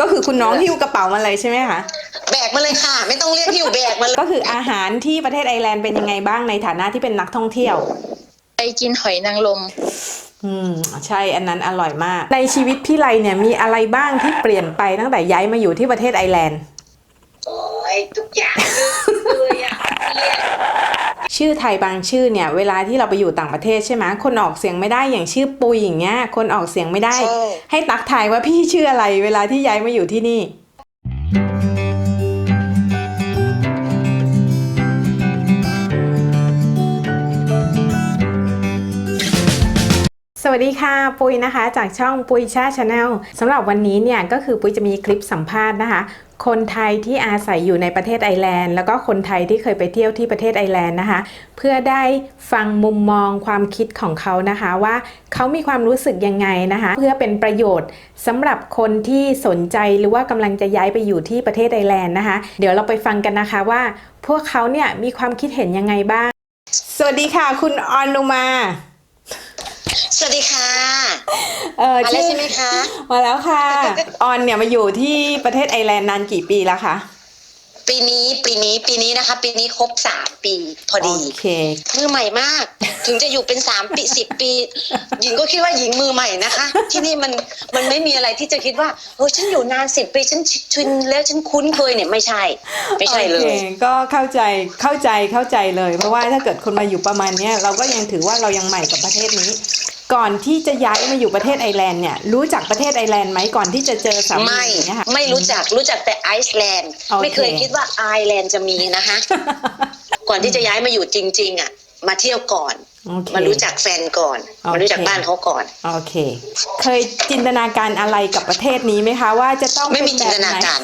ก็คือคุณน้องหิ้วกระเป๋ามาเลยใช่ไหมคะ แบกมาเลยค่ะ ไม่ต้องเรียกหิวแบกมาเลยก็คืออาหารที่ประเทศไอร์แลนด์เป็นยังไงบ้างในฐานะที่เป็นนักท่องเที่ยว ไปกินหอยนางรมอืมใช่อันนั้นอร่อยมาก ในชีวิตพี่ไลเนี่ยมีอะไรบ้างที่เปลี่ยนไปตั้งแต่ย้ายมาอยู่ที่ประเทศไอร์แลนด์ โอ้ยทุกอย่างเลยอะ ชื่อไทยบางชื่อเนี่ย เวลาที่เราไปอยู่ต่างประเทศใช่ไหมคนออกเสียงไม่ได้อย่างชื่อปุยอย่างเงี้ย คนออกเสียงไม่ได้ใช่ให้ตักทายว่าพี่ชื่ออะไร เวลาที่ย้ายมาอยู่ที่นี่สวัสดีค่ะปุยนะคะ จากช่องปุยชาชาแนลสำหรับวันนี้เนี่ยก็คือปุยจะมีคลิปสัมภาษณ์นะคะ คนไทยที่อาศัยอยู่ในประเทศไอร์แลนด์ แล้วก็คนไทยที่เคยไปเที่ยวที่ประเทศไอร์แลนด์นะคะ เพื่อได้ฟังมุมมองความคิดของเขานะคะ ว่าเขามีความรู้สึกยังไงนะคะ เพื่อเป็นประโยชน์สำหรับคนที่สนใจหรือว่ากำลังจะย้ายไปอยู่ที่ประเทศไอร์แลนด์นะคะ เดี๋ยวเราไปฟังกันนะคะว่า พวกเขาเนี่ยมีความคิดเห็นยังไงบ้าง สวัสดีค่ะ คุณออนุมา สวัสดีค่ะ เออมาแล้วใช่ไหมคะ มาแล้วค่ะ ออนเนี่ยมาอยู่ที่ประเทศไอร์แลนด์นานกี่ปีแล้วคะปีนี้ปีนี้ปีนี้นะคะ ปีนี้ครบสามปีพอดีโอเค มือใหม่มาก ถึงจะอยู่เป็นสามปีสิบปี หญิงก็คิดว่าหญิงมือใหม่นะคะ ที่นี่มันมันไม่มีอะไรที่จะคิดว่าเออฉันอยู่นานสิบปีฉันชินแล้วฉันคุ้นเคยเนี่ยไม่ใช่ ไม่ใช่เลโอเคย ก็เข้าใจเข้าใจเข้าใจเลย เพราะว่าถ้าเกิดคนมาอยู่ประมาณเนี้ยเราก็ยังถือว่าเรายังใหม่กับประเทศนี้ ก่อนที่จะย้ายมาอยู่ประเทศไอร์แลนด์เนี่ยรู้จักประเทศไอร์แลนด์ไหมก่อนที่จะเจอสามีไม่อย่างเงี้ยค่ะ ไม่รู้จักรู้จักแต่ไอซ์แลนด์ โอเค ไม่เคยคิดว่าไอร์แลนด์จะมีนะคะ ก่อนที่จะย้ายมาอยู่จริง ๆ อะ มาเที่ยวก่อนโอเค มารู้จักแฟนก่อนโอเคมารู้จักบ้านเขาก่อน โอเค เคยจินตนาการอะไรกับประเทศนี้ไหมคะ ว่าจะต้องไม่มีเป็แบบไหจินตนาการ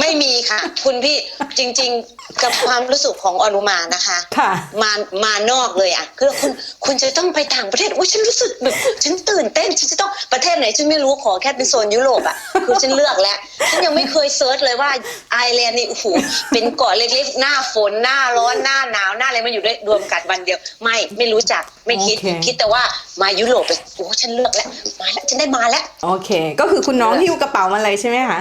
ไม่มีค่ะ คุณพี่จริง ๆ กับความรู้สึกของอนุมานะคะค่ะมามานอกเลยอะคือคุณคุณจะต้องไปต่างประเทศอุ้ยฉันรู้สึกแบบฉันตื่นเต้นฉันจะต้องประเทศไหนฉันไม่รู้ขอแค่เป็นโซนยุโรปอะคือฉันเลือกแล้วฉันยังไม่เคยเซิร์ชเลยว่าไอร์แลนด์นี่โอ้โหเป็นเกาะเล็กๆหน้าฝนหน้าร้อนหน้าหนาวหน้าอะไรมันอยู่ด้วยรวมกันวันเดียวไม่ไม่รู้จักไม่คิด โอเค คิดแต่ว่ามายุโรปไปโอ้ฉันเลือกแล้วมาแล้วฉันได้มาแล้ว โอเค ก็คือคุณน้องหิ้วกระเป๋ามาเลยใช่ไหมคะ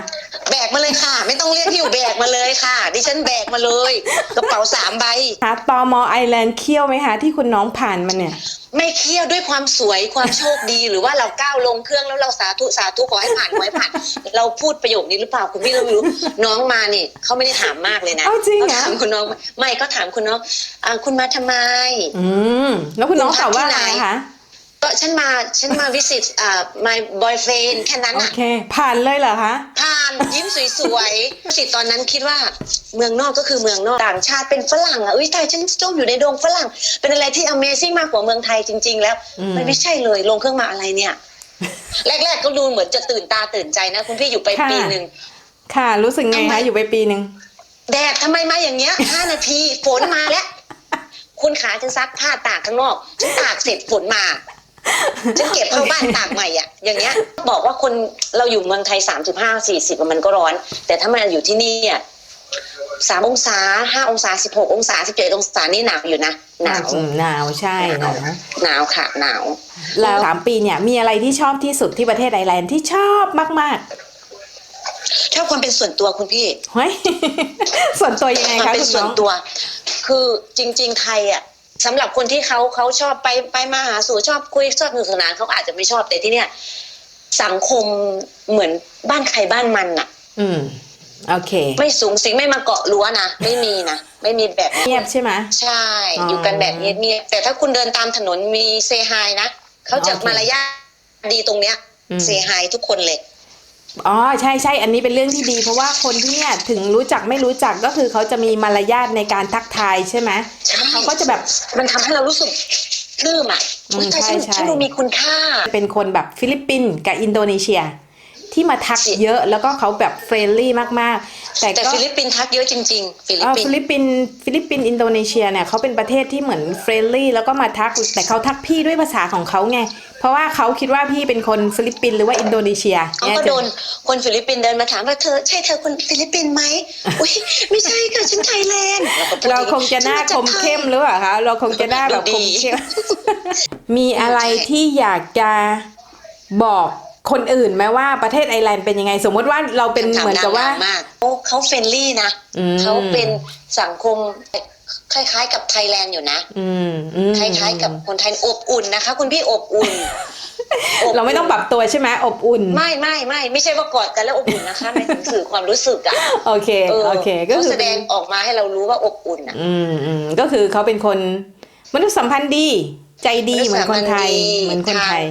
แบกมาเลยค่ะ ไม่ต้องเรียกหิ้วแบกมาเลยค่ะ ดิฉันแบกมาเลย กระเป๋าสามใบ คะตอมไอร์แลนด์เคี่ยวไหมคะที่คุณน้องผ่านมาเนี่ย ไม่เคี่ยวด้วยความสวยความโชคดีหรือว่าเราก้าวลงเครื่องแล้วเราสาธุสาธุขอให้ผ่านขอให้ผ่าน เราพูดประโยคนี้หรือเปล่าคุณพี่เราไม่รู้น้องมานี่เขาไม่ได้ถามมากเลยนะอ้าวจริงเหรอเขาถามคุณน้องไม่ก็ถามคุณน้องอ่าคุณมาทำไมอืมแล้วคุณน้องตอบว่าอะไรคุณพักที่ไหนคะ ก็ฉันมาฉันมาวิสิตอ่า my boyfriend แค่นั้นโออะ เค ผ่านเลยเหรอคะ ผ่านยิ้มสวยๆสิตอนนั้นคิดว่าเมืองนอกก็คือเมืองนอกต่างชาติเป็นฝรั่งอะเอ้ยไทยฉันจ้องอยู่ในดงฝรั่ง เป็นอะไรที่ Amazing มากกว่าเมืองไทยจริง ๆ แล้ว อืมมันไม่ใช่เลยลงเครื่องมาอะไรเนี่ย แรกๆก็ดูเหมือนจะตื่นตาตื่นใจนะคุณพี่อยู่ไปค่ะ ปีหนึ่ง ค่ะ รู้สึกไงทำไม คะ อยู่ไปปีหนึ่ง แดดทำไมมาอย่างเงี้ยห้านาทีฝนมาแล้ว คุณขาฉันซักผ้าตากข้างนอกฉันตากเสร็จฝนมา ฉันเก็บเข้าบ้านตากใหม่อะ อย่างเงี้ย บอกว่าคนเราอยู่เมืองไทยสามสิบห้าสี่สิบมันก็ร้อน แต่ถ้ามาอยู่ที่นี่อะสามองศาห้าองศาสิบหกองศาสิบเจ็ดองศานี่หนาวอยู่นะหนาวอืมหนาวใช่หนาวหนาวค่ะหนาวแล้วสามปีเนี่ย มีอะไรที่ชอบที่สุดที่ประเทศไอร์แลนด์ที่ชอบมากชอบความเป็นส่วนตัวคุณพี่ๆเฮ้ยส่วนตัวยังไงความคะเป็นคุณส่น้วอนงตัว คือจริง ๆ ไทยอะ สำหรับคนที่เขาเขาชอบไปไปมาหาสู่ชอบคุยชอบสนุกสนานเขาอาจจะไม่ชอบแต่ที่เนี่ยสังคมเหมือนบ้านใครบ้านมันน่ะอืมโอเค ไม่สูงสิงไม่มาเกาะรั้วนะไม่มีนะไม่มีแบบเงียบใช่ไหมใช่อ๋อออยู่กันแบบเงียบๆแต่ถ้าคุณเดินตามถนนมีเซฮายนะเขาจะโอเคมารยาทดีตรงเนี้ยอืมเซฮายทุกคนเลย อ๋อใช่ใช่อันนี้เป็นเรื่องที่ดี เพราะว่าคนที่เนี่ยถึงรู้จักไม่รู้จักก็คือเขาจะมีมารยาทในการทักทายใช่ไหมใช่เขาก็จะแบบมันทำให้เรารู้สึกปลื้มอะอืมอุ๊ยแต่ฉันใช่ใช่ฉันดูมีคุณค่า เป็นคนแบบฟิลิปปินส์กับอินโดนีเซีย ที่มาทักเยอะแล้วก็เขาแบบเฟรนลี่มากๆ แต่แต่ก็ฟิลิปปินส์ทักเยอะจริง ๆ ฟิลิปเอ่อปินฟิส์ลิปปินส์ฟิลิปปินส์อินโดนีเซียเนี่ยเขาเป็นประเทศที่เหมือนเฟรนลี่แล้วก็มาทักแต่เขาทักพี่ด้วยภาษาของเขาไง เพราะว่าเขาคิดว่าพี่เป็นคนฟิลิปปินส์หรือว่าอินโดนีเซียเขาเนี่ยก็โดนคนฟิลิปปินส์เดินมาถามว่าเธอใช่เธอคนฟิลิปปินส์ไหมอุ้ยไม่ใช่ค่ะฉันไทยแลนด์ก็พูดเราคงจะหน้าฉัคมเข้มหรือเปล่าคะเราคงจะหน้าแบบคมเข้ม มีอะไรที่อยากจะบอก คนอื่นไหมว่าประเทศไอร์แลนด์เป็นยังไง สมมติว่าเราเป็นคำถามเหมือนกับว่างมากโอ้เขาเฟรนลี่นะอืมเขาเป็นสังคมคล้ายๆ กับไทยแลนด์อยู่นะอืมอืมคล้ายๆ กับคนไทยอบอุ่นนะคะ คุณพี่อบอุ่นบเราไม่ต้องปรับตัวใช่ไหมอบอุ่น ไม่ไม่ไม่ไม่ใช่ว่ากอดกันแล้วอบอุ่นนะคะไม่ถึงสื่อความรู้สึกอะโอเคเออโอเค ก็เขาคือแสดงออกมาให้เรารู้ว่าอบอุ่นอะอืมอืมก็คือเขาเป็นคนมนุษยสัมพันธ์ดี ใจดีเหมือนคนไทยเหมือนคนไทย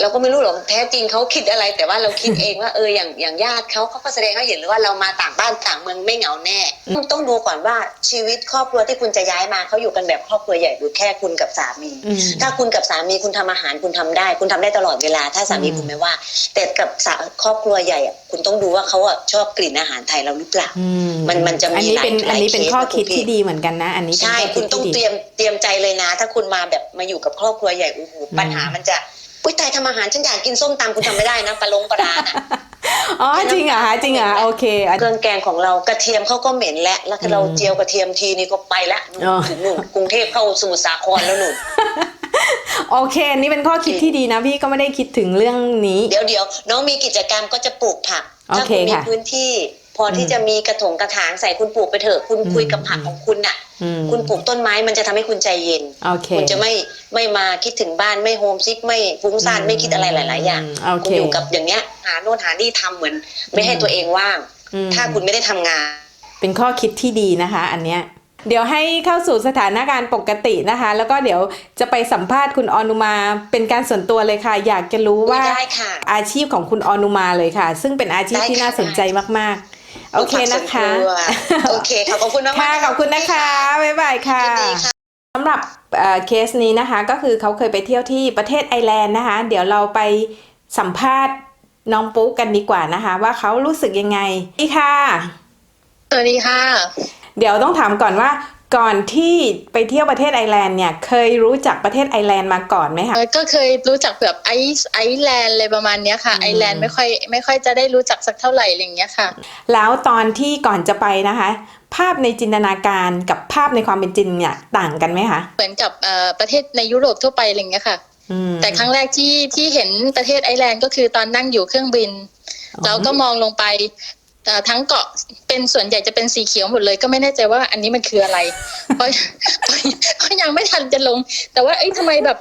เราก็ไม่รู้หรอกแท้จริงเขาคิดอะไร แต่ว่าเราคิดเองว่าเอออย่างอย่างญาติเขาเขาก็แสดงให้เห็นเลยว่าเรามาต่างบ้านต่างเมืองไม่เหงาแน่อืมต้องดูก่อนว่าชีวิตครอบครัวที่คุณจะย้ายมาเขาอยู่กันแบบครอบครัวใหญ่หรือแค่คุณกับสามีอืมถ้าคุณกับสามีคุณทำอาหารคุณทำได้ คุณทำได้ตลอดเวลา ถ้าสามีอืมคุณไม่ว่า แต่กับสาครอบครัวใหญ่อะคุณต้องดูว่าเขาอะชอบกลิ่นอาหารไทยเราหรือเปล่าอืมันมันจะมีอันนี้เป็นหลายอันนี้เป็นหลายข้อเคสคิดนะคุณพี่ที่ดีเหมือนกันนะ อันนี้เป็นใช่ข้อคุดณต้องที่เตดีรียมเตรียมใจเลยนะ ถ้าคุณมาแบบมาอยู่กับครอบครัวใหญ่โอ้โหปัญหามันจะ อุ้ยตายทำอาหารฉันอยากกินส้มตำคุณทำไม่ได้นะปลาลงปลาร้าน่ะอ๋อจริงเหรอคะจริงเหรอโอเคอะเครื่องแกงของเรากระเทียมเขาก็เหม็นแล้วแล้วเราเจียวกระเทียมทีนี่ก็ไปละนู่นอ๋อถึงนู่นกรุงเทพเข้าสมุทรสาครแล้วนู่นโอเคอันนี้เป็นข้อคิดที่ดีนะพี่ก็ไม่ได้คิดถึงเรื่องนี้ เดี๋ยวเดี๋ยวน้องมีกิจกรรมก็จะปลูกผักโอถ้าเคคุณมีค่ะพื้นที่ พอที่จะมีกระถงกระถางใส่คุณปลูกไปเถอะคุณคุยกับผักของคุณน่ะอืมคุณปลูกต้นไม้มันจะทำให้คุณใจเย็นโอเคคุณจะไม่ไม่มาคิดถึงบ้านไม่โฮมซิกไม่ฟุ้งซ่านอืมไม่คิดอะไรหลาย ๆ อย่างโอเคคุณอยู่กับอย่างเงี้ยหาโน่นหานี่ทำเหมือน ไม่ให้ตัวเองว่างอืมถ้าคุณไม่ได้ทำงาน เป็นข้อคิดที่ดีนะคะ อันเนี้ยเดี๋ยวให้เข้าสู่สถานการณ์ปกตินะคะ แล้วก็เดี๋ยวจะไปสัมภาษณ์คุณออนุมาเป็นการส่วนตัวเลยค่ะ อยากจะรู้ว่าได้ค่ะอาชีพของคุณออนุมาเลยค่ะ ซึ่งเป็นอาชีพได้ที่ค่ะน่าสนใจมากๆ โอเคนะคะ โอเคค่ะขอบคุณมากๆค่ะขอบคุณนะคะบ๊ายบายค่ะยินดีค่ะสำหรับเอ่อเคสนี้นะคะก็คือเขาเคยไปเที่ยวที่ประเทศไอร์แลนด์นะคะ เดี๋ยวเราไปสัมภาษณ์น้องปุ๊กกันดีกว่านะคะ ว่าเขารู้สึกยังไงนี่ค่ะสวัสดีค่ะ เดี๋ยวต้องถามก่อนว่า ก่อนที่ไปเที่ยวประเทศไอร์แลนด์เนี่ยเคยรู้จักประเทศไอร์แลนด์มาก่อนไหมคะเออก็เคยรู้จักแบบไอซ์ไอซ์แลนด์อะไรประมาณเนี้ยค่ะอืมไอร์แลนด์ไม่ค่อยไม่ค่อยจะได้รู้จักสักเท่าไหร่อะไรอย่างเงี้ยค่ะ แล้วตอนที่ก่อนจะไปนะคะ ภาพในจินตนาการกับภาพในความเป็นจริงเนี่ยต่างกันไหมคะเหมือนกับเอ่อประเทศในยุโรปทั่วไปอะไรอย่างเงี้ยค่ะอืมแต่ครั้งแรกที่ที่เห็นประเทศไอร์แลนด์ก็คือตอนนั่งอยู่เครื่องบินอ๋อเราก็มองลงไปเอ่อ ทั้งเกาะเป็นส่วนใหญ่จะเป็นสีเขียวหมดเลย ก็ไม่แน่ใจว่าอันนี้มันคืออะไร เพราะเพราะเพราะยังไม่ทันจะลง แต่ว่าเอ้ยทำไมแบบ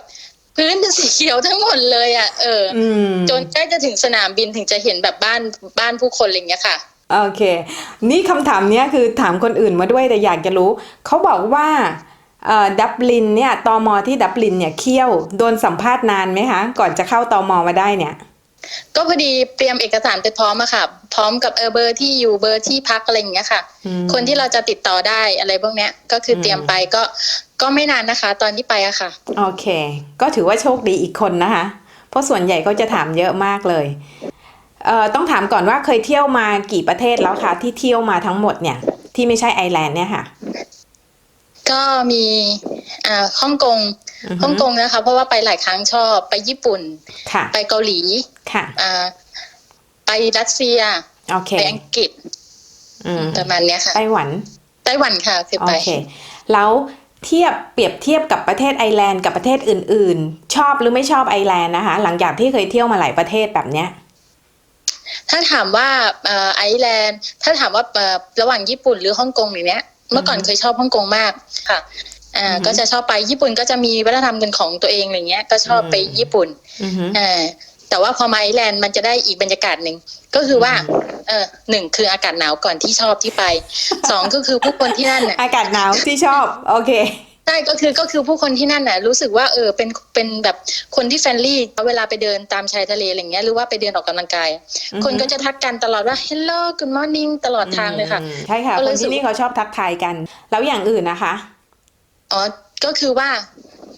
พื้นเป็นสีเขียวทั้งหมดเลยอะเออออืมจนใกล้จะถึงสนามบินถึงจะเห็นแบบบ้านบ้านผู้คนอะไรอย่างเงี้ยค่ะโอเค นี่คำถามเนี้ยคือถามคนอื่นมาด้วยแต่อยากจะรู้ เขาบอกว่าเอ่อดับลินเนี่ยตอมอที่ดับลินเนี่ยเคี่ยวโดนสัมภาษณ์นานไหมคะ ก่อนจะเข้าตอมอมาได้เนี่ย ก็พอดีเตรียมเอกสารไปพร้อมอะค่ะ พร้อมกับเออเบอร์ที่อยู่เบอร์ที่พักอะไรอย่างเงี้ยค่ะอืมคนที่เราจะติดต่อได้อะไรพวกเนี้ย ก็คือเตรียมไปก็ก็ไม่นานนะคะ ตอนที่ไปอะค่ะ โอเค ก็ถือว่าโชคดีอีกคนนะคะ เพราะส่วนใหญ่ก็จะถามเยอะมากเลยเอ่อต้องถามก่อนว่าเคยเที่ยวมากี่ประเทศแล้วคะที่เที่ยวมาทั้งหมดเนี่ย ที่ไม่ใช่ไอร์แลนด์เนี่ยค่ะ ก็มีอ่าฮ่องกงอือฮึฮ่องกงนะคะ เพราะว่าไปหลายครั้งชอบไปญี่ปุ่นค่ะไปเกาหลีค่ะอ่าไปรัสเซียโอเคไปอังกฤษอืมประมาณเนี้ยค่ะไต้หวันไต้หวันค่ะคือโอไปเคแล้วเทียบเปรียบเทียบกับประเทศไอร์แลนด์กับประเทศอื่น ๆ ชอบหรือไม่ชอบไอร์แลนด์นะคะ หลังจากที่เคยเที่ยวมาหลายประเทศแบบเนี้ยถ้าถามว่าเอ่อไอซ์แลนด์ ถ้าถามว่าเอ่อระหว่างญี่ปุ่นหรือฮ่องกงอย่างเนี้ย เมื่อก่อนเคยชอบฮ่องกงมากค่ะอ่าอือฮึก็จะชอบไปญี่ปุ่นก็จะมีวัฒนธรรมเป็นของตัวเองอะไรเงี้ย ก็ชอบไปญี่ปุ่นอือฮึอ่าแต่ว่าพอมาไอซ์แลนด์มันจะได้อีกบรรยากาศหนึ่งก็คือว่าอืมเออหนึ่งคืออากาศหนาวก่อนที่ชอบที่ไปสองก็คือผู้คนที่นั่นน่ะอากาศหนาวที่ชอบ โอเค ใช่ก็คือก็คือผู้คนที่นั่นน่ะรู้สึกว่าเออเป็นเป็นแบบคนที่แฟรนลี่เวลาไปเดินตามชายทะเลอะไรเงี้ยหรือว่าไปเดินออกกำลังกายอือฮึคนก็จะทักกันตลอดว่า hello good morning ตลอดทางเลยค่ะอืมใช่ค่ะก็คเลยนรู้สึที่กนี่เขาชอบทักทายกัน แล้วอย่างอื่นนะคะ อ๋อ ก็คือว่า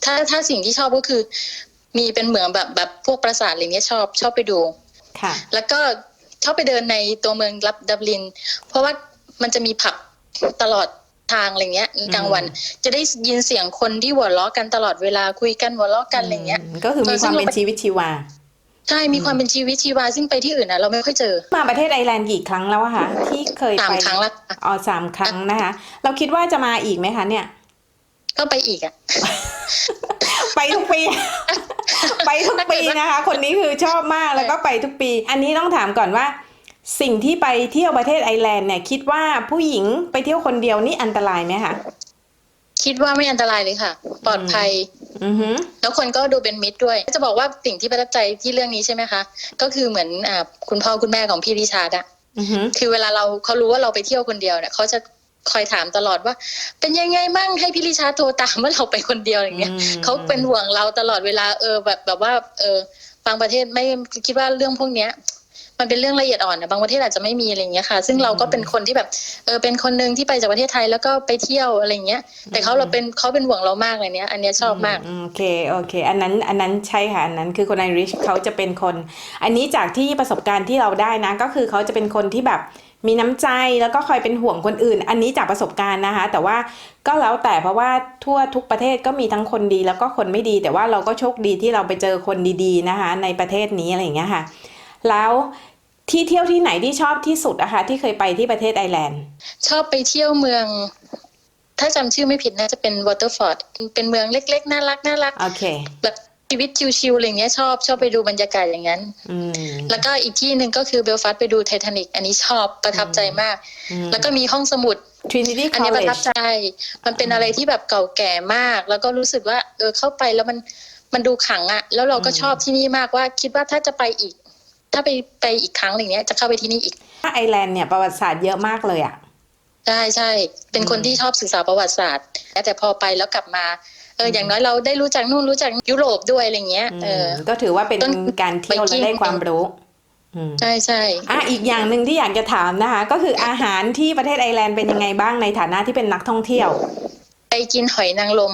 ถ้าถ้าสิ่งที่ชอบก็คือ มีเป็นเหมืองแบบแบบพวกปราสาทอะไรเงี้ยชอบชอบไปดูค่ะ แล้วก็ชอบไปเดินในตัวเมืองรับดับลิน เพราะว่ามันจะมีผับตลอด ทางอะไรเงี้ยกลางวันจะได้ยินเสียงคนที่หัวเราะกันตลอดเวลาคุยกันหัวเราะกันอะไรเงี้ยก็คือมีความเป็นชีวิตชีวาใช่มีความเป็นชีวิตชีวาซึ่งไปที่อื่นนะเราไม่ค่อยเจอ มาประเทศไอร์แลนด์กี่ครั้งแล้วอะคะที่เคยสามไปครั้งละค่ะอ๋อสามครั้งนะคะ เราคิดว่าจะมาอีกไหมคะเนี่ย ก็ไปอีกอะไปทุกปี ไปทุกปีนะคะ คนนี้คือชอบมากแล้วก็ไปทุกปี อันนี้ต้องถามก่อนว่า สิ่งที่ไปเที่ยวประเทศไอร์แลนด์เนี่ย คิดว่าผู้หญิงไปเที่ยวคนเดียวนี่อันตรายไหมคะคิดว่าไม่อันตรายเลยค่ะ ปลอดภัยอือหือแล้วคนก็ดูเป็นมิตรด้วย จะบอกว่าสิ่งที่ประทับใจที่เรื่องนี้ใช่ไหมคะ ก็คือเหมือนอ่าคุณพ่อคุณแม่ของพี่ริชาร์ดอะอือหือคือเวลาเราเขารู้ว่าเราไปเที่ยวคนเดียวเนี่ยเขาจะคอยถามตลอดว่า เป็นยังไงมั่งให้พี่ริชาร์ดโทรตามว่าเราไปคนเดียวอย่างเงี้ยอืมเขาเป็นห่วงเราตลอดเวลาเออแบบแบบว่า เออบางประเทศไม่คิดว่าเรื่องพวกเนี้ย มันเป็นเรื่องละเอียดอ่อนนะบางประเทศอาจจะไม่มีอะไรอย่างเงี้ยค่ะ ซึ่งเราก็เป็นคนที่แบบเออเป็นคนหนึ่งที่ไปจากประเทศไทยแล้วก็ไปเที่ยวอะไรอย่างเงี้ย แต่เขาเราเป็นเขาเป็นห่วงเรามากเลยเนี้ยอันเนี้ยชอบมากอืโอเคโอเค อันนั้นอันนั้นใช่ค่ะอันนั้นคือคนไอริชเขาจะเป็นคน อันนี้จากที่ประสบการณ์ที่เราได้นะ ก็คือเขาจะเป็นคนที่แบบมีน้ำใจแล้วก็คอยเป็นห่วงคนอื่น อันนี้จากประสบการณ์นะคะ แต่ว่าก็แล้วแต่เพราะว่าทั่วทุกประเทศก็มีทั้งคนดีแล้วก็คนไม่ดี แต่ว่าเราก็โชคดีที่เราไปเจอคนดีๆนะคะ ในประเทศนี้อะไรอย่างเงี้ยค่ะ แล้วที่เที่ยวที่ไหนที่ชอบที่สุดนะคะที่เคยไปที่ประเทศไอร์แลนด์ ชอบไปเที่ยวเมือง ถ้าจำชื่อไม่ผิดน่าจะเป็นวอเตอร์ฟอร์ดเป็นเมืองเล็กๆ น่ารักน่ารักโอเคแบบชีวิตชิวๆอะไรเงี้ยชอบชอบไปดูบรรยากาศอย่างนั้นอืมแล้วก็อีกที่หนึ่งก็คือเบลฟาสต์ไปดูไททานิกอันนี้ชอบประทับใจมาก แล้วก็มีห้องสมุด Trinity อันนี้ประทับ College ใจ มันเป็นอะไรที่แบบเก่าแก่มาก แล้วก็รู้สึกว่า เออเข้าไปแล้วมันมันดูขลังอะแล้วเราก็อืมชอบที่นี่มากว่าคิดว่าถ้าจะไปอีก ถ้าไปไปอีกครั้งอะไรเงี้ยจะเข้าไปที่นี่อีกไอร์แลนด์เนี่ยประวัติศาสตร์เยอะมากเลยอะใช่ใช่เป็นคนอืมที่ชอบศึกษาประวัติศาสตร์ แต่พอไปแล้วกลับมาเอออย่างน้อยเราได้รู้จักนู่นรู้จักยุโรปด้วยอะไรเงี้ยเออมก็ถือว่าเป็นต้นการเที่ยวไปกิและนได้ความรู้อืมใช่ใช่อะอีกอย่างหนึ่งที่อยากจะถามนะคะ ก็คืออาหารที่ประเทศไอร์แลนด์เป็นยังไงบ้างในฐานะที่เป็นนักท่องเที่ยว ไปกินหอยนางรม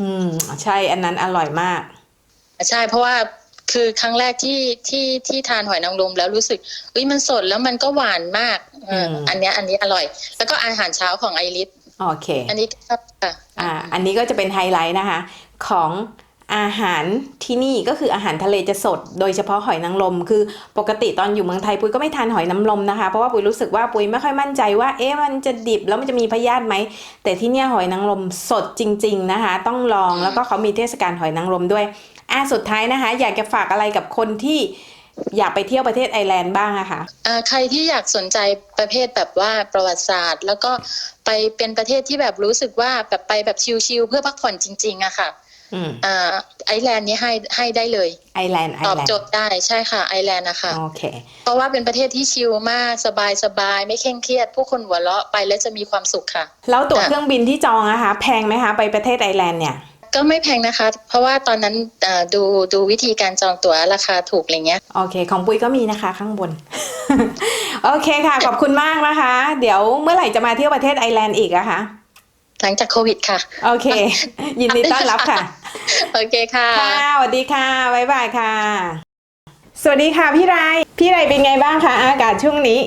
อืมใช่อันนั้นอร่อยมาก ใช่เพราะว่า คือครั้งแรกที่ที่ที่ทานหอยนางรมแล้วรู้สึกเอ้ยมันสดแล้วมันก็หวานมากเอออมอันเนี้ยอันนี้อร่อย แล้วก็อาหารเช้าของไอริสโอเค อันนี้ก็ชอบค่ะอ่า อันนี้ก็จะเป็นไฮไลท์นะคะ ของอาหารที่นี่ก็คืออาหารทะเลจะสด โดยเฉพาะหอยนางรมคือปกติตอนอยู่เมืองไทยปุ้ยก็ไม่ทานหอยนางรมนะคะ เพราะว่าปุ้ยรู้สึกว่าปุ้ยไม่ค่อยมั่นใจว่าเอ๊ะมันจะดิบแล้วมันจะมีพยาธิไหม แต่ที่เนี่ยหอยนางรมสดจริง ๆนะคะ ต้องลองแล้วก็เขามีเทศกาลหอยนางรมด้วย อะสุดท้ายนะคะ อยากจะฝากอะไรกับคนที่อยากไปเที่ยวประเทศไอร์แลนด์บ้างอะคะอ่าใครที่อยากสนใจประเภทแบบว่าประวัติศาสตร์ แล้วก็ไปเป็นประเทศที่แบบรู้สึกว่าแบบไปแบบชิลๆเพื่อพักผ่อนจริงๆอะค่ะอืมอ่าไอร์แลนด์นี้ให้ให้ได้เลยไอร์แลนด์ไอตอบร์แลนโจด์ทย์ได้ใช่ค่ะไอร์แลนด์นะคะโอเคเพราะว่าเป็นประเทศที่ชิลมากสบายสบายๆไม่เคร่งเครียด ผู้คนหัวเราะไปแล้วจะมีความสุขค่ะ แล้วตั๋วค่ะเครื่องบินที่จองอะคะ แพงไหมคะ ไปประเทศไอร์แลนด์เนี่ย ก็ไม่แพงนะคะ เพราะว่าตอนนั้นเอ่อดูดูวิธีการจองตั๋วราคาถูกอะไรเงี้ยโอเค ของปุ้ยก็มีนะคะข้างบน โอเคค่ะ ขอบคุณมากนะคะ เดี๋ยวเมื่อไหร่จะมาเที่ยวประเทศไอร์แลนด์อีกอะคะหลังจากโควิดค่ะ โอเค ยินดีต้อนรับค่ะ โอเคค่ะค่ะสวัสดีค่ะบ๊ายบายค่ะ สวัสดีค่ะพี่ไรพี่ไรเป็นไงบ้างคะอากาศช่วงนี้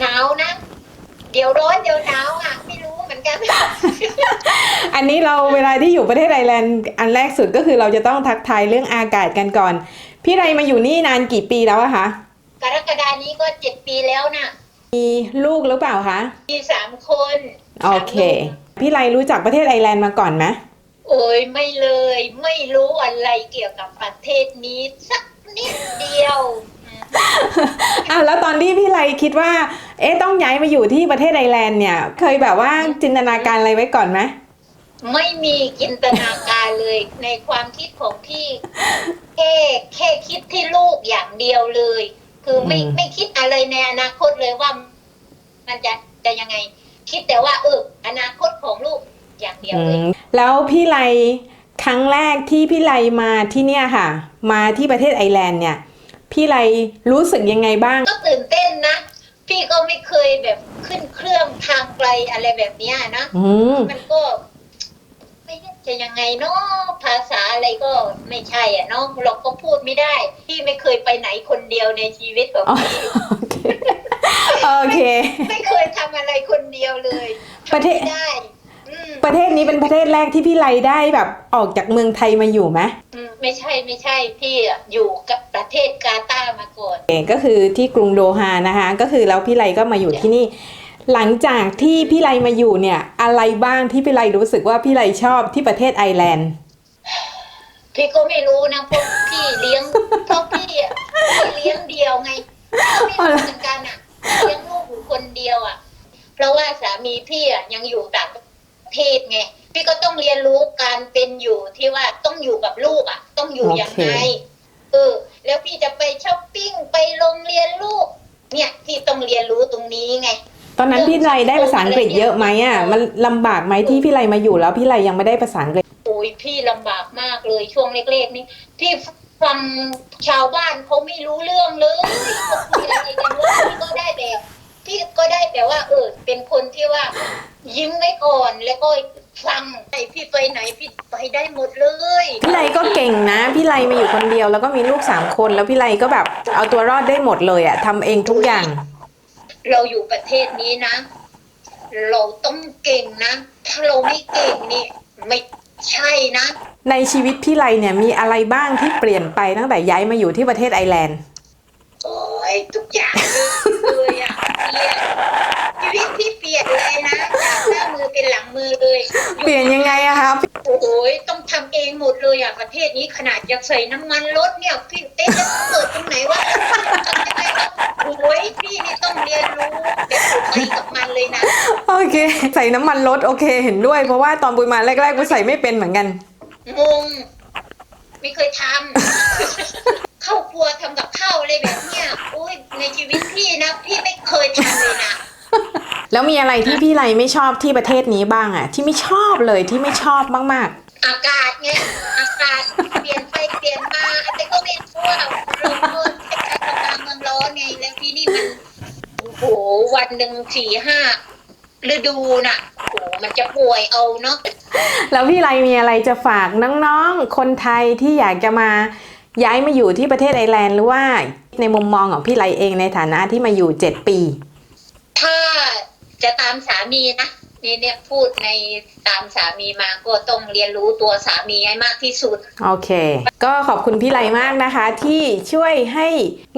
หนาวนะ เดี๋ยวร้อนเดี๋ยวหนาวอะไม่รู้ เหมือนกัน อันนี้เราเวลาที่อยู่ประเทศไอร์แลนด์อันแรกสุดก็คือเราจะต้องทักทายเรื่องอากาศกันก่อน พี่ไรมาอยู่นี่นานกี่ปีแล้วอะคะกรกฎานี้ก็เจ็ดปีแล้วนะมีลูกหรือเปล่าคะ มีสามคนโอเค พี่ไรรู้จักประเทศไอร์แลนด์มาก่อนไหมโอ้ยไม่เลย ไม่รู้อะไรเกี่ยวกับประเทศนี้สักนิดเดียว อะแล้วตอนที่พี่ไรคิดว่า เอ๊ะต้องย้ายมาอยู่ที่ประเทศไอร์แลนด์เนี่ย เคยแบบว่าจินตนาการอะไรไว้ก่อนไหมไม่มีจินตนาการเลยในความคิดของพี่แค่แค่คิดที่ลูกอย่างเดียวเลย คือไม่ไม่คิดอะไรในอนาคตเลยว่า มันจะจะยังไง คิดแต่ว่าเอออนาคตของลูกอย่างเดียวอืเลย มแล้วพี่ไรครั้งแรกที่พี่ไรมาที่เนี่ยค่ะ มาที่ประเทศไอร์แลนด์เนี่ย พี่ไรรู้สึกยังไงบ้าง ก็ตื่นเต้นนะ พี่ก็ไม่เคยแบบขึ้นเครื่องทางไกลอะไรแบบเนี้ยนะอืมมันก็ไม่รู้จะยังไงเนาะภาษาอะไรก็ไม่ใช่อะเนาะเราก็พูดไม่ได้ พี่ไม่เคยไปไหนคนเดียวในชีวิตของอ๋อพี่โอเคไม่เคยทำอะไรคนเดียวเลยประเทศ ทำไม่ได้อืม ประเทศนี้เป็นประเทศแรกที่พี่ไรได้แบบออกจากเมืองไทยมาอยู่ไหมอืมไม่ใช่ไม่ใช่พี่อะอยู่กับประเทศกาตาร์มาก่อน ก็คือที่กรุงโดฮานะคะ ก็คือแล้วพี่ไรก็มาอยู่ที่นี่ หลังจากที่พี่ไรมาอยู่เนี่ย อะไรบ้างที่พี่ไรรู้สึกว่าพี่ไรชอบที่ประเทศไอร์แลนด์ พี่ก็ไม่รู้นะเพราะพี่เลี้ยงเพราะพี่อะพี่เลี้ยงเดียวไงพี่ก็ไม่รู้เหมือนกันอะเลี้ยงลูกอยู่คนเดียวอะเพราะว่าสามีพี่อะยังอยู่ต่างประ เทศไงพี่ก็ต้องเรียนรู้การเป็นอยู่ที่ว่าต้องอยู่กับลูกอะ ต้องอยู่ยังไงเออแล้วพี่จะไปช้อปปิ้งไปโรงเรียนลูก เนี่ยพี่ต้องเรียนรู้ตรงนี้ไง ตอนนั้นพี่ไรได้ภาษาอังกฤษเยอะไหมอะมันลำบากไหมที่พี่ไรมาอยู่แล้วพี่ไรยังไม่ได้ภาษาอังกฤษโอ้ยพี่ลำบากมากเลยช่วงเล็กๆนี่พี่ฟังชาวบ้านเขาไม่รู้เรื่องเลยเขาคุยอะไรกันว่าพี่ก็ได้แต่ พี่ก็ได้แต่ว่า เออ เป็นคนที่ว่า ยิ้มไว้ก่อนแล้วก็ฟังไอพี่ไปไหนพี่ไปได้หมดเลย พี่ไรก็เก่งนะ พี่ไรมาอยู่คนเดียวแล้วก็มีลูกสามคนแล้วพี่ไรก็แบบเอาตัวรอดได้หมดเลยอะทำเองทุกอย่าง เราอยู่ประเทศนี้นะ เราต้องเก่งนะ ถ้าเราไม่เก่งนี่ไม่ใช่นะ ในชีวิตพี่ไรเนี่ยมีอะไรบ้างที่เปลี่ยนไปตั้งแต่ย้ายมาอยู่ที่ประเทศไอร์แลนด์ โอ้ยทุกอย่างเลยอะเปลี่ยนชีวิตที่เปลี่ยนเลยนะจากหน้ามือเป็นหลังมือเลยเปลี่ยนยังไงอะครับ โอ้โหต้องทำเองหมดเลยอะประเทศนี้ขนาดจะใส่น้ำมันรถเนี่ยพี่เต้จะเปิดตรงไหนวะทำยังไงวะโอ้ยพี่นี่ต้องเรียนรู้แบบไปกับมันเลยนะ โอเค ใส่น้ำมันรถโอเคเห็นด้วยเพราะว่าตอนปุยมาแรกๆปุยใส่ไม่เป็นเหมือนกัน งง ไม่เคยทำ เข้าครัวทำกับข้าวอะไรแบบเนี้ยอุ้ยในชีวิตพี่นะพี่ไม่เคยทำเลยนะแล้วมีอะไรที่พี่ไรไม่ชอบที่ประเทศนี้บ้างอะที่ไม่ชอบเลยที่ไม่ชอบมากอากาศไงอากาศเปลี่ยนไปเปลี่ยนมาแต่ก็ไม่รู้ว่าเราเมืองคล้ายๆกับกลางเมืองร้อนไงแล้วที่นี่มันโอ้โหวันหนึ่งสี่ห้าฤดูน่ะโอ้โหมันจะป่วยเอาเนาะ ๆ แล้วพี่ไรมีอะไรจะฝากน้องๆ คนไทยที่อยากจะมา ย้ายมาอยู่ที่ประเทศไอร์แลนด์หรือว่าในมุมมองของพี่ไรเองในฐานะที่มาอยู่7ปี ถ้าจะตามสามีนะนี่เนี่ยพูดในตามสามีมาก็ต้องเรียนรู้ตัวสามีให้มากที่สุด โอเค ก็ขอบคุณพี่ไรมากนะคะ ที่ช่วยให้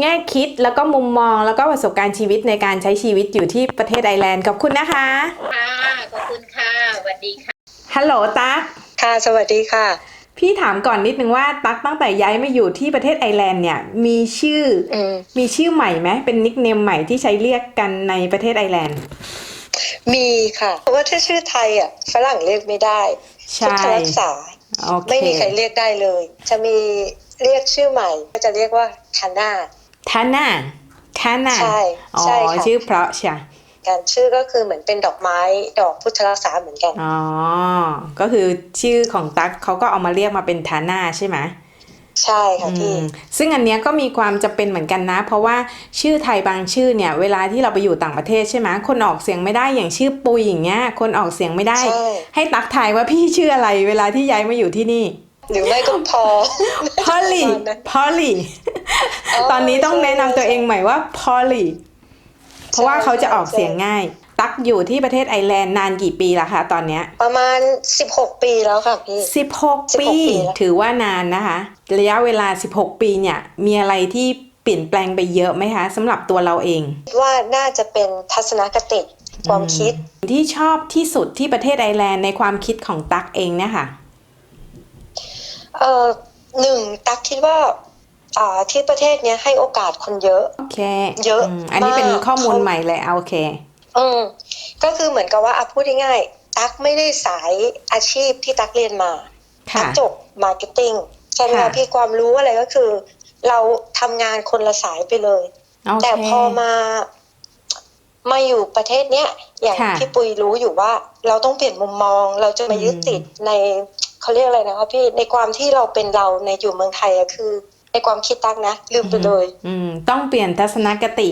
แง่คิดแล้วก็มุมมองแล้วก็ประสบการณ์ชีวิตในการใช้ชีวิตอยู่ที่ประเทศไอร์แลนด์ขอบคุณนะคะค่ะขอบคุณค่ะสวัสดีค่ะฮัลโหลตั๊กค่ะ สวัสดีค่ะ พี่ถามก่อนนิดนึงว่าตั๊กตั้งแต่ย้ายมาอยู่ที่ประเทศไอร์แลนด์เนี่ย มีชื่ออืมมีชื่อใหม่ไหมเป็นนิกเนมใหม่ที่ใช้เรียกกันในประเทศไอร์แลนด์ มีค่ะเพราะว่าถ้าชื่อไทยอะฝรั่งเรียกไม่ได้ใช่พุทธรักษาโอเคไม่มีใครเรียกได้เลย จะมีเรียกชื่อใหม่ ก็จะเรียกว่าคาน่าทาน่าทาน่าใช่อ๋อใช่ค่ะชื่อเพราะใช่ การชื่อก็คือเหมือนเป็นดอกไม้ดอกพุทธรักษาเหมือนกันอ๋อก็คือชื่อของตั๊กเขาก็เอามาเรียกมาเป็นทาน่าใช่ไหมใช่ค่ะอืพี่มซึ่งอันเนี้ยก็มีความจะเป็นเหมือนกันนะ เพราะว่าชื่อไทยบางชื่อเนี่ย เวลาที่เราไปอยู่ต่างประเทศใช่ไหมคนออกเสียงไม่ได้อย่างชื่อปุยอย่างเงี้ย คนออกเสียงไม่ได้ใช่ให้ตักทายว่าพี่ชื่ออะไร เวลาที่ย้ายมาอยู่ที่นี่ หรือไม่ก็พอพอลลี่ประมาณนั้นพอลลี่ตอนนี้ต้องแนะนำตัวเองใหม่ว่าพอลลี่ เพราะว่าเขาจะออกเสียงง่าย ตักอยู่ที่ประเทศไอร์แลนด์นานกี่ปีละคะตอนเนี้ย ประมาณ 16 ปีแล้วค่ะพี่16ปี16ปีแล้วถือว่านานนะคะ ระยะเวลา 16 ปีเนี่ย มีอะไรที่เปลี่ยนแปลงไปเยอะไหมคะสำหรับตัวเราเองคิดว่าน่าจะเป็นทัศนคติความคิดที่ชอบที่สุดที่ประเทศไอร์แลนด์ในความคิดของตักเองเนี่ยค่ะเอ่อหนึ่งตักคิดว่า อ่าที่ประเทศเนี้ยให้โอกาสคนเยอะ โอเคเยอะมอันนี้เป็นมาก ข้อมูลเขาใหม่เลยเอาโอเค อืมก็คือเหมือนกับว่าอะพูดง่ายๆตักไม่ได้สายอาชีพที่ตักเรียนมาตัค่ะ กจบมาร์เก็ตติ้งใช่ไหมค่ะ คะพี่ความรู้อะไรก็คือ เราทำงานคนละสายไปเลย โอเค แต่พอมา มาอยู่ประเทศเนี้ยอย่างค่ะพี่ปุยรู้อยู่ว่า เราต้องเปลี่ยนมุมมอง เราจะมายึดติดในเขาเรียกอะไรนะคะพี่ในความที่เราเป็นเราในอยู่เมืองไทยอะคือ ในความคิดตักนะ ลืมไปเลย อืม ต้องเปลี่ยนทัศนคติ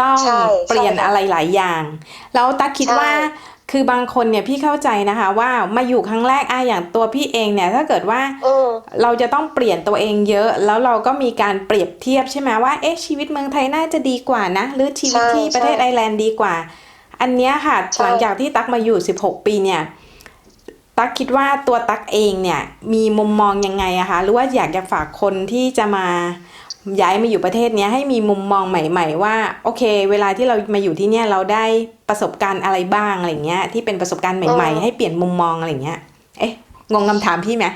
ต้องใช่เปลี่ยนใช่ค่ะอะไรหลายอย่าง แล้วตักคิดใช่ว่าคือบางคนเนี่ยพี่เข้าใจนะคะ ว่ามาอยู่ครั้งแรกอะอย่างตัวพี่เองเนี่ย ถ้าเกิดว่าเออเราจะต้องเปลี่ยนตัวเองเยอะ แล้วเราก็มีการเปรียบเทียบใช่ไหมว่าเอ๊ะชีวิตเมืองไทยน่าจะดีกว่านะ หรือชีวิตใช่ที่ประเทศใช่ไอร์แลนด์ดีกว่า อันเนี้ยค่ะใช่หลังจากที่ตักมาอยู่ 16 ปีเนี่ย ตักคิดว่าตัวตักเองเนี่ยมีมุมมองยังไงอะคะหรือว่าอยากจะฝากคนที่จะมาย้ายมาอยู่ประเทศเนี้ยให้มีมุมมองใหม่ ๆ ว่าโอเค เวลาที่เรามาอยู่ที่เนี่ยเราได้ประสบการณ์อะไรบ้างอะไรเงี้ย ที่เป็นประสบการณ์ใหม่ ๆ ให้เปลี่ยนมุมมองอะไรเงี้ย เอ๊ะงงคำถามพี่ไหม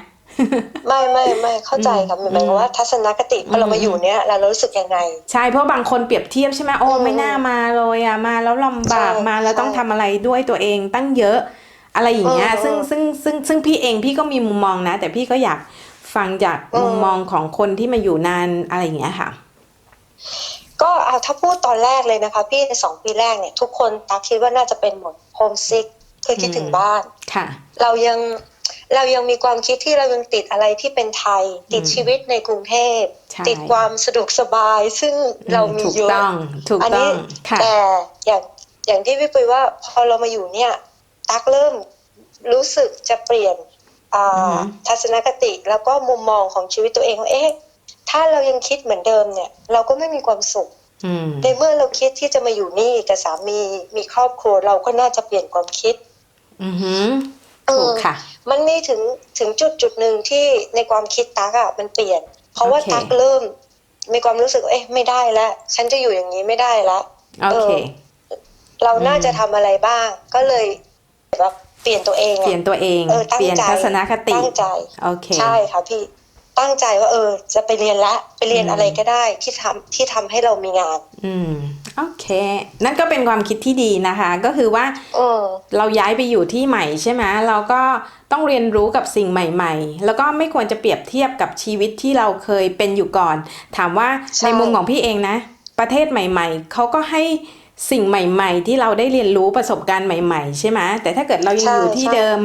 ไม่ไม่ไม่เข้าใจค่ะอืมหมายความว่าทัศนคติพอเรามาอยู่เนี้ยเรารู้สึกยังไง ใช่เพราะบางคนเปรียบเทียบใช่ไหมโอ้อืมไม่น่ามาเลยอะมาแล้วลำบากใช่มาแล้วใช่ต้องทำอะไรด้วยตัวเองตั้งเยอะ อะไรอย่างเงี้ยอืมซึ่งซึ่งซึ่งซึ่งพี่เองพี่ก็มีมุมมองนะ แต่พี่ก็อยากฟังจากอืมมุมมองของคนที่มาอยู่นานอะไรอย่างเงี้ยค่ะ ก็เอาถ้าพูดตอนแรกเลยนะคะ พี่ในสองปีแรกเนี่ย ทุกคนตาคิดว่าน่าจะเป็นหมดโฮมซิกคือคิดถึงอืมบ้านค่ะ เรายังเรายังมีความคิดที่เรายังติดอะไรที่เป็นไทย ติดอืมชีวิตในกรุงเทพใช่ติดความสะดวกสบาย ซึ่งเรามีถูกเยอะต้องถูกอันต้นี้องค่ะแต่อย่างอย่างที่พี่ปุ้ยว่าพอเรามาอยู่เนี่ย ตักเริ่มรู้สึกจะเปลี่ยนอ่าอือฮึทัศนคติแล้วก็มุมมองของชีวิตตัวเองว่าเอ๊ะถ้าเรายังคิดเหมือนเดิมเนี่ย เราก็ไม่มีความสุขอืมในเมื่อเราคิดที่จะมาอยู่นี่กับสามีมีครอบครัวเราก็น่าจะเปลี่ยนความคิด อือหือเออถูกค่ะ มันมีถึงถึงจุดจุดหนึ่งที่ในความคิดตักอะมันเปลี่ยน เพราะว่าโอเคตักเริ่ม มีความรู้สึกว่าเอ๊ะไม่ได้แล้วฉันจะอยู่อย่างนี้ไม่ได้แล้วโอเค เราน่าอืมจะทำอะไรบ้าง ก็เลย แบบเปลี่ยนตัวเองเปลี่ยนตัวเองเออตั้งเปลี่ยนใจทัศนคติตั้งใจโอเคใช่ค่ะพี่ตั้งใจว่าเออ จะไปเรียนละไปเรียนอืมอะไรก็ได้ที่ทำที่ทำให้เรามีงาน อืมโอเค นั่นก็เป็นความคิดที่ดีนะคะ ก็คือว่าเออเราย้ายไปอยู่ที่ใหม่ใช่ไหมเราก็ต้องเรียนรู้กับสิ่งใหม่ ๆ แล้วก็ไม่ควรจะเปรียบเทียบกับชีวิตที่เราเคยเป็นอยู่ก่อน ถามว่าใช่ในมุมของพี่เองนะ ประเทศใหม่ ๆเขาก็ให้ สิ่งใหม่ ๆ ที่เราได้เรียนรู้ประสบการณ์ใหม่ ๆ ใช่ไหมแต่ถ้าเกิดเรายังอยู่ที่เดิม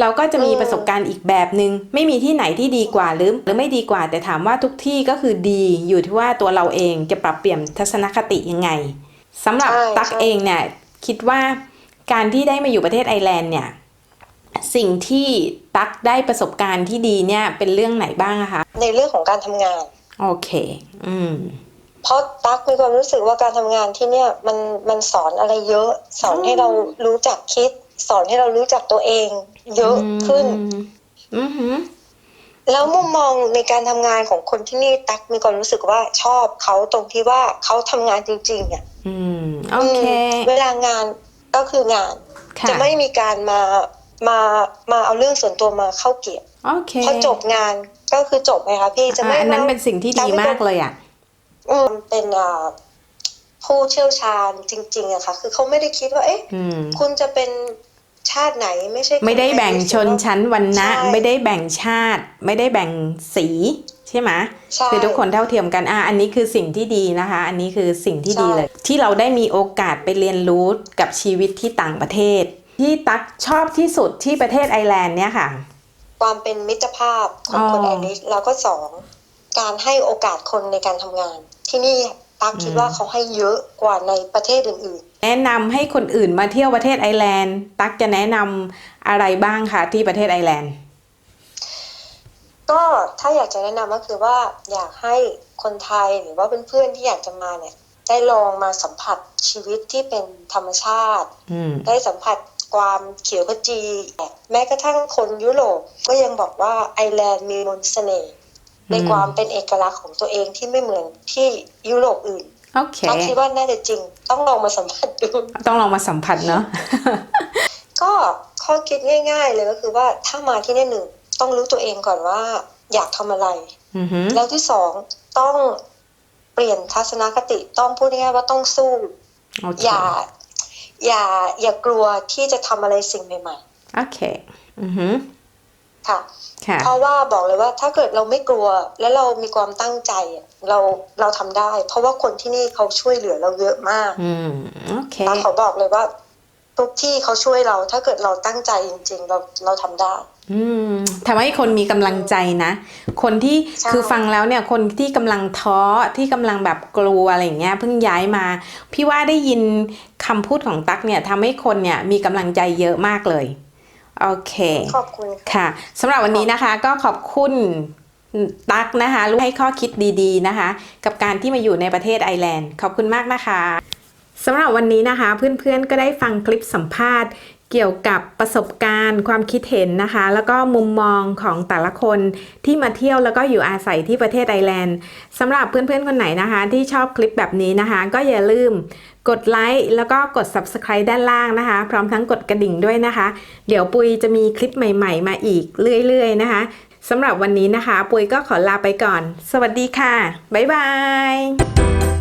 เราก็จะมีประสบการณ์อีกแบบหนึง่งไม่มีที่ไหนที่ดีกว่าหรือหรือไม่ดีกว่า แต่ถามว่าทุกที่ก็คือดีอยู่ที่ว่าตัวเราเองจะปรับเปลี่ยนทัศนคติยังไงสำหรับใช่ตักใช่เองเนี่ยคิดว่าการที่ได้มาอยู่ประเทศไอร์แลนด์เนี่ยสิ่งที่ตักได้ประสบการณ์ที่ดีเนี่ยเป็นเรื่องไหนบ้างอะคะในเรื่องของการทำงาน โอเค อืม เพราะตั๊กมีความรู้สึกว่าการทำงานที่เนี่ยมันมันสอนอะไรเยอะ สอนให้เรารู้จักคิด สอนให้เรารู้จักตัวเอง เยอะขึ้นอืมอืมแล้วมุมมองในการทำงานของคนที่นี่ตั๊กมีความรู้สึกว่าชอบเขาตรงที่ว่าเขาทำงานจริงๆอะอืมโอเคมเวลางานก็คืองานค่ะจะไม่มีการมามามาเอาเรื่องส่วนตัวมาเข้าเกี่ยวโอเคพอจบงานก็คือจบไงคะพี่จะไม่อะอันนั้นว่าเป็นสิ่งที่ดีมากเลยอะ อืมเป็นอ่าผู้เชี่ยวชาญจริงๆอะค่ะ คือเขาไม่ได้คิดว่า เอ๊ะอืมคุณจะเป็นชาติไหนไม่ใช่คนไม่ได้แบ่งชนชั้นวรรณะใช่ไม่ได้แบ่งชาติ ไม่ได้แบ่งสีใช่ไหมใช่คือทุกคนเท่าเทียมกันอะอันนี้คือสิ่งที่ดีนะคะ อันนี้คือสิ่งที่ดีใช่เลย ที่เราได้มีโอกาสไปเรียนรู้กับชีวิตที่ต่างประเทศ ที่ตักชอบที่สุดที่ประเทศไอร์แลนด์เนี่ยค่ะ ความเป็นมิตรภาพของคนอ๋อไอริชแล้วก็สอง การให้โอกาสคนในการทำงาน ที่นี่ตักคิดอืมว่าเขาให้เยอะกว่าในประเทศอื่นแนะนำให้คนอื่นมาเที่ยวประเทศไอร์แลนด์ ตักจะแนะนำอะไรบ้างคะที่ประเทศไอร์แลนด์ๆก็ถ้าอยากจะแนะนำก็คือว่าอยากให้คนไทยหรือว่าเพื่อนๆที่อยากจะมาเนี่ย ได้ลองมาสัมผัสชีวิตที่เป็นธรรมชาติอืมได้สัมผัสความเขียวขจี แม้กระทั่งคนยุโรปก็ยังบอกว่าไอร์แลนด์มีมนต์เสน่ห์ ในอืมความเป็นเอกลักษณ์ของตัวเองที่ไม่เหมือนที่ยุโรปอื่นโอเคตักคิดว่าน่าจะจริง ต้องลองมาสัมผัสดู ต้องลองมาสัมผัสเนาะก็ข้อคิดง่าย ๆ เลยก็คือว่าถ้ามาที่นี่หนึ่งต้องรู้ตัวเองก่อนว่าอยากทำอะไรอือหือแล้วที่สองต้องเปลี่ยนทัศนคติต้องพูดง่ายๆว่าต้องสู้โอเคอย่า อย่าอย่ากลัวที่จะทำอะไรสิ่งใหม่โอเค อือหือๆ ค่ะค่ะเพราะว่าบอกเลยว่าถ้าเกิดเราไม่กลัวและเรามีความตั้งใจอะเราเราทำได้ เพราะว่าคนที่นี่เขาช่วยเหลือเราเยอะมากอืมโอเคตาเขาบอกเลยว่า ทุกที่เขาช่วยเรา ถ้าเกิดเราตั้งใจจริง ๆ เราเราทำได้ อืมทำให้คนมีกำลังใจนะ คนที่ใช่คือฟังแล้วเนี่ย คนที่กำลังท้อที่กำลังแบบกลัวอะไรอย่างเงี้ยเพิ่งย้ายมา พี่ว่าได้ยินคำพูดของตั๊กเนี่ยทำให้คนเนี่ยมีกำลังใจเยอะมากเลย โอเค ขอบคุณค่ะค่ะสำหรับวันนี้นะคะก็ขอบคุณตั๊กนะคะรู้ให้ข้อคิดดีๆนะคะ กับการที่มาอยู่ในประเทศไอร์แลนด์ ขอบคุณมากนะคะสำหรับวันนี้นะคะ เพื่อนๆก็ได้ฟังคลิปสัมภาษณ์ เกี่ยวกับประสบการณ์ความคิดเห็นนะคะ แล้วก็มุมมองของแต่ละคนที่มาเที่ยวแล้วก็อยู่อาศัยที่ประเทศไอร์แลนด์สำหรับเพื่อนๆคนไหนนะคะ ที่ชอบคลิปแบบนี้นะคะ ก็อย่าลืมกดไลค์แล้วก็กด subscribe ด้านล่างนะคะ พร้อมทั้งกดกระดิ่งด้วยนะคะ เดี๋ยวปุยจะมีคลิปใหม่ๆ มาอีกเรื่อยๆนะคะสำหรับวันนี้นะคะ ปุยก็ขอลาไปก่อน สวัสดีค่ะ บ๊ายบาย